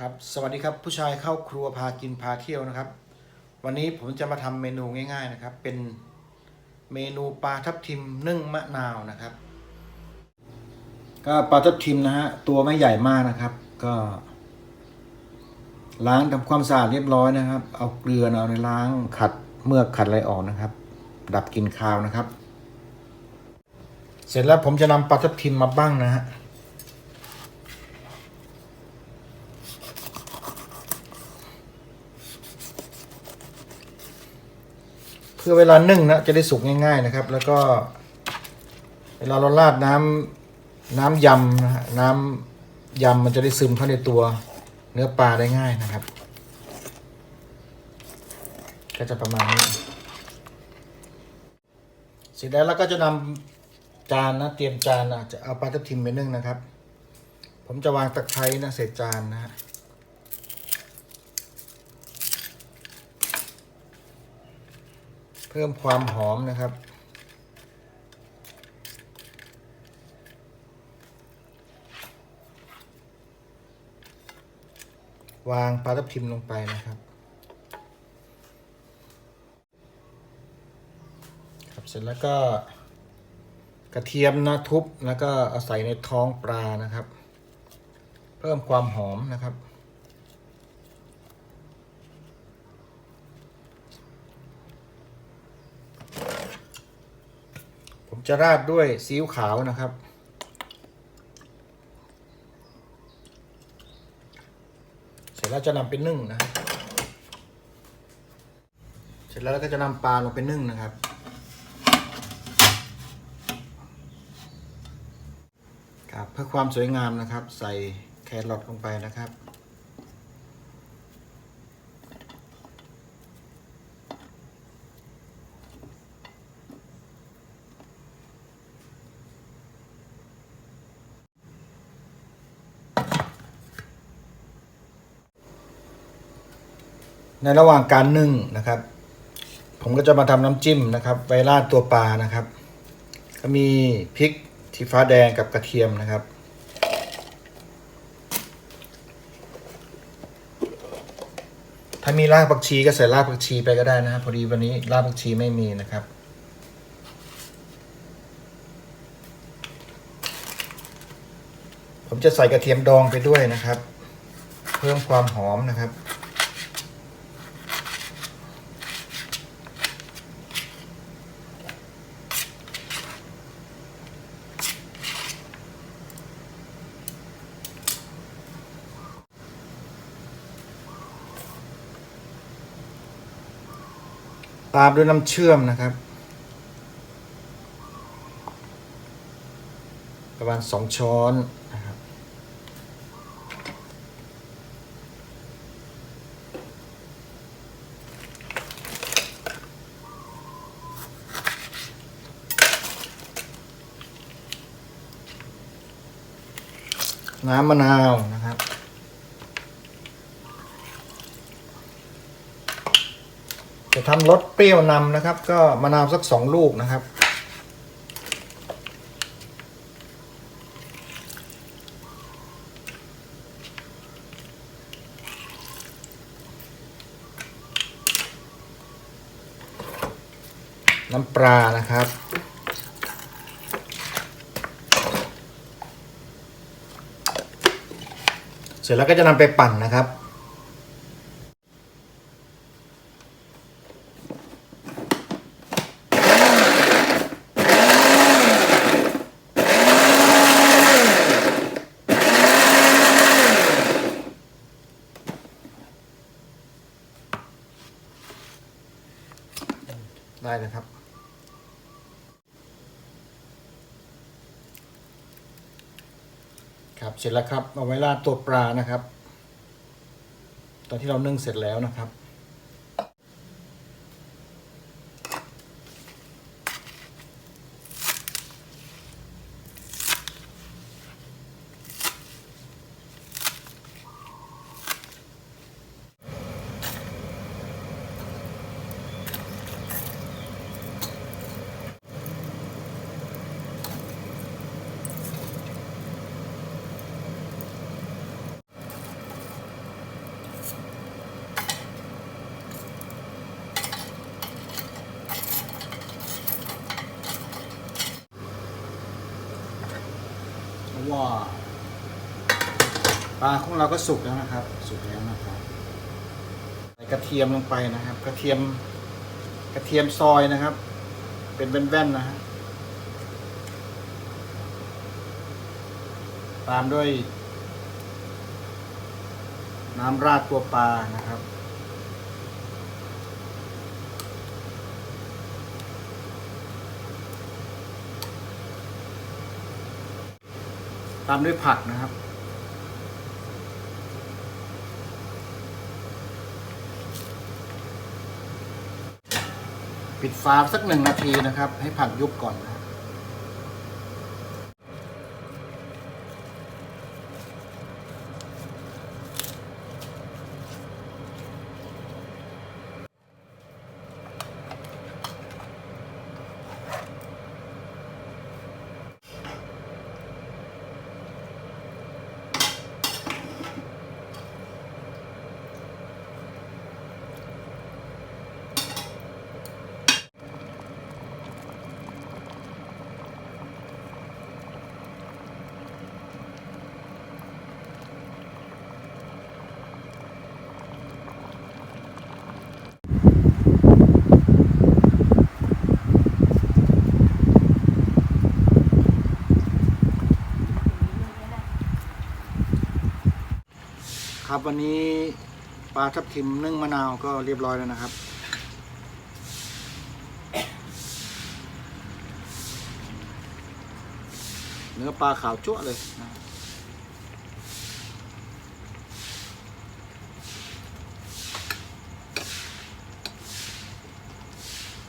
ครับสวัสดีครับผู้ชายเข้าครัวพากินพาเที่ยวนะครับ วันนี้ผมจะมาทำเมนูง่ายๆนะครับ เป็นเมนูปลาทับทิมนึ่งมะนาวนะครับ ก็ปลาทับทิมนะฮะตัวไม่ใหญ่มากนะครับ ก็ ล้างทำความสะอาดเรียบร้อยนะครับ เอาเกลือเอาในล้างขัดเมือกขัดอะไรออกนะครับ ดับกลิ่นคาวนะครับ เสร็จแล้วผมจะนำปลาทับทิมมาบ้างนะฮะ พื่อเวลานึ่งนะจะได้สุกง่าย ๆนะครับ แล้วก็ เวลาเราราดน้ำน้ำยำนะฮะน้ำยำมันจะได้ซึมเข้าในตัวเนื้อปลาได้ง่ายนะครับ ก็จะประมาณนี้เสร็จแล้วเราก็จะนำจานนะเตรียมจานนะจะเอาปลาทับทิมไปนึ่งนะครับ ผมจะวางตะไคร้นะเศษจานนะฮะ พิ่มความหอมนะครับ วางปลาทับทิมลงไปนะครับ ครับเสร็จแล้วก็กระเทียมนะทุบแล้วก็เอาใส่ในท้องปลานะครับ เพิ่มความหอมนะครับ จะราดด้วยซีอิ๊วขาวนะครับ เสร็จแล้วจะนำไปนึ่งนะครับเสร็จแล้วก็จะนำปลาลงไปนึ่งนะครับ ครับเพื่อความสวยงามนะครับ ใส่แครอทลงไปนะครับ ในระหว่างการนึ่งนะครับ ผมก็จะมาทำน้ำจิ้มนะครับ ไว้ราดตัวปลานะครับ ก็มีพริกทีฟ้าแดงกับกระเทียมนะครับถ้ามีรากผักชีก็ใส่รากผักชีไปก็ได้นะครับพอดีวันนี้รากผักชีไม่มีนะครับ ผมจะใส่กระเทียมดองไปด้วยนะครับ เพิ่มความหอมนะครับ ตามด้วยน้ำเชื่อมนะครับ ประมาณสองช้อนนะครับน้ำมะนาวนะครับ จะ ทำรสเปรี้ยวนำนะครับ ก็มะนาวสักสองลูกนะครับ น้ำปลานะครับเสร็จแล้วก็จะนำไปปั่นนะครับ ครับ เสร็จแล้วครับเอาไว้ราดตัวปลานะครับ ตอนที่เรานึ่งเสร็จแล้วนะครับ็ปลาของเราก็สุกแล้วนะครับ สุกแล้วนะครับใส่กระเทียมลงไปนะครับ กระเทียมกระเทียมซอยนะครับ เป็นแว่นๆนะฮะตามด้วย น้ำราดตัวปลานะครับ ตามด้วยผักนะครับ ปิดฝาสักหนึ่งนาทีนะครับ ให้ผักยุบก่อนนะ ครับวันนี้ปลาทับทิมนึ่งมะนาวก็เรียบร้อยแล้วนะครับ เนื้อปลาขาวจั่วเลยนะ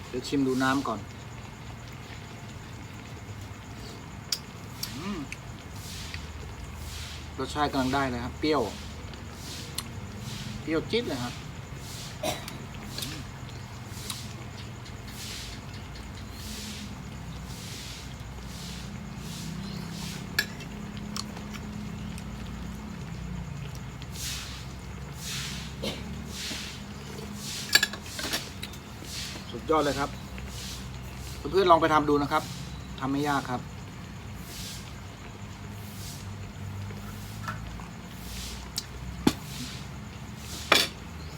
เดี๋ยวชิมดูน้ำก่อนรสชาติกำลังได้เลยครับ เปรี้ยว เปรี้ยวจิ๊ดเลยครับสุดยอดเลยครับ เพื่อนๆลองไปทำดูนะครับทำไม่ยากครับ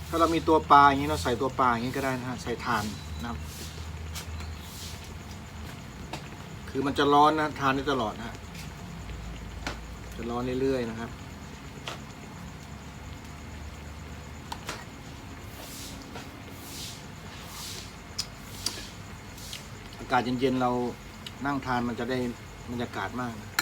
ถ้าเรามีตัวปลาอย่างนี้เราใส่ตัวปลาอย่างนี้ก็ได้นะฮะใส่ถ่านนะครับคือมันจะร้อนนะทานได้ตลอดนะฮะจะร้อนเรื่อยๆนะครับ อากาศเย็นๆเรานั่งทานมันจะได้บรรยากาศมากนะ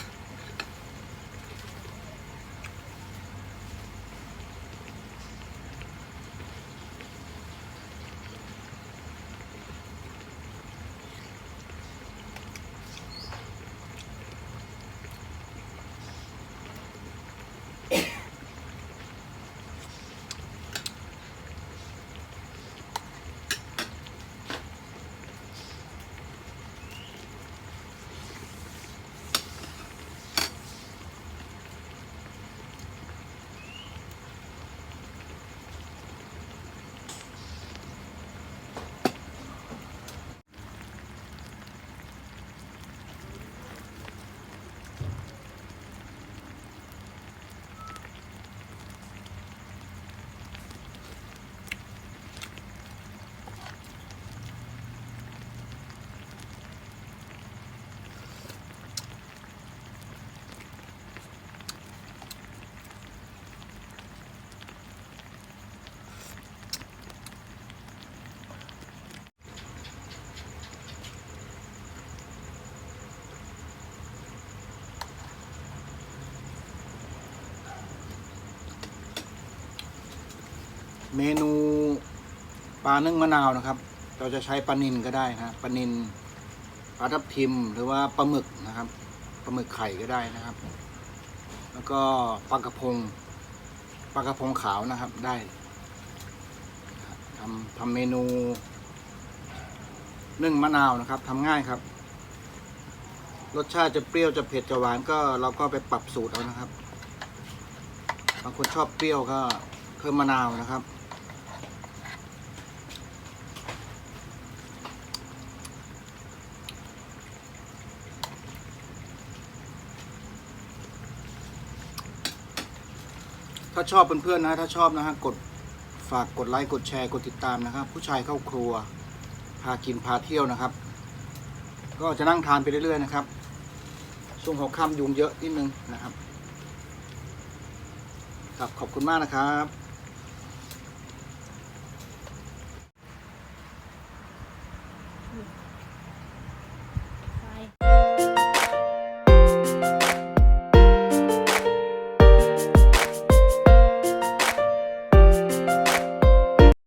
เมนูปลานึ่งมะนาวนะครับ เราจะใช้ปลานินก็ได้นะปลานินปลาทับทิมหรือว่าปลาหมึกนะครับปลาหมึกไข่ก็ได้นะครับ แล้วก็ปลากระพงปลากระพงขาวนะครับได้ทำทำเมนูนึ่งมะนาวนะครับทำง่ายครับ รสชาติจะเปรี้ยวจะเผ็ดจะหวานก็เราก็ไปปรับสูตรเอานะครับบางคนชอบเปรี้ยวก็เพิ่มมะนาวนะครับ ถ้าชอบเพื่อนๆนะ ถ้าชอบนะฮะกดฝากกดไลค์กดแชร์กดติดตามนะครับ ผู้ชายเข้าครัว พากินพาเที่ยวนะครับ ก็จะนั่งทานไปเรื่อยๆนะครับช่วงหัวค่ำยุงเยอะนิดนึงนะครับครับขอบคุณมากนะครับ